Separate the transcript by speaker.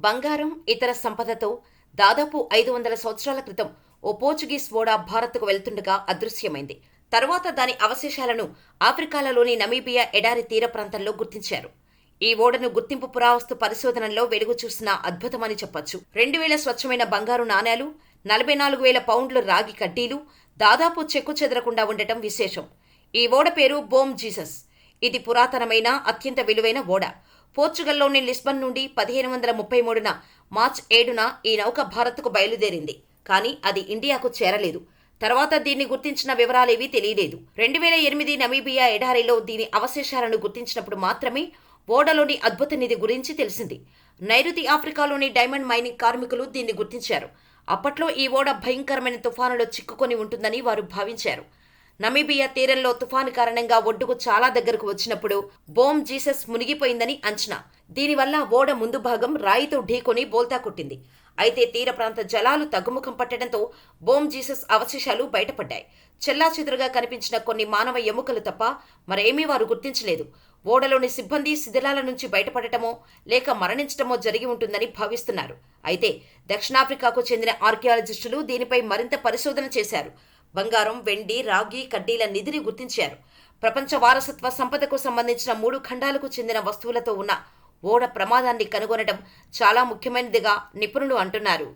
Speaker 1: బంగారం ఇతర సంపదతో దాదాపు ఐదు వందల సంవత్సరాల క్రితం ఓ పోర్చుగీస్ ఓడ భారత్కు వెళ్తుండగా అదృశ్యమైంది. తర్వాత దాని అవశేషాలను ఆఫ్రికాలలోని నమీబియా ఎడారి తీర ప్రాంతంలో గుర్తించారు. ఈ ఓడను గుర్తింపు పురావస్తు పరిశోధనలో వెలుగు చూసిన అద్భుతమని చెప్పొచ్చు. రెండు వేల స్వచ్ఛమైన బంగారు నాణేలు నలభై నాలుగు వేల పౌండ్ల రాగి కడ్డీలు దాదాపు చెక్కు చెదరకుండా ఉండటం విశేషం. ఈ ఓడ పేరు బోమ్ జీసస్. ఇది పురాతనమైన అత్యంత విలువైన ఓడ. పోర్చుగల్లోని లిస్బన్ నుండి పదిహేను వందల ముప్పై మూడున మార్చ్ ఏడున ఈ నౌక భారత్కు బయలుదేరింది. కానీ అది ఇండియాకు చేరలేదు. తర్వాత దీన్ని గుర్తించిన వివరాలేవీ తెలియలేదు. రెండు వేల ఎనిమిది నమీబియా ఎడారిలో దీని అవశేషాలను గుర్తించినప్పుడు మాత్రమే ఓడలోని అద్భుత నిధి గురించి తెలిసింది. నైరుతి ఆఫ్రికాలోని డైమండ్ మైనింగ్ కార్మికులు దీన్ని గుర్తించారు. అప్పట్లో ఈ ఓడ భయంకరమైన తుఫానులో చిక్కుకొని ఉంటుందని వారు భావించారు. నమీబియా తీరంలో తుఫాను కారణంగా ఒడ్డుకు చాలా దగ్గరకు వచ్చినప్పుడు బోమ్ జీసస్ మునిగిపోయిందని అంచనా. దీనివల్ల ఓడ ముందు భాగం రాయితో ఢీకొని బోల్తా కొట్టింది. అయితే తీర ప్రాంత జలాలు తగ్గుముఖం పట్టడంతో బోమ్ జీసస్ అవశేషాలు బయటపడ్డాయి. చెల్లాచెదురుగా కనిపించిన కొన్ని మానవ ఎముకలు తప్ప మరేమీ వారు గుర్తించలేదు. ఓడలోని సిబ్బంది శిథిలాల నుంచి బయటపడటమో లేక మరణించటమో జరిగి ఉంటుందని భావిస్తున్నారు. అయితే దక్షిణాఫ్రికాకు చెందిన ఆర్కియాలజిస్టులు దీనిపై మరింత పరిశోధన చేశారు. బంగారం వెండి రాగి కడ్డీల నిధిని గుర్తించారు. ప్రపంచ వారసత్వ సంపదకు సంబంధించిన మూడు ఖండాలకు చెందిన వస్తువులతో ఉన్న ఓడ ప్రమాదాన్ని కనుగొనడం చాలా ముఖ్యమైనదిగా నిపుణులు అంటున్నారు.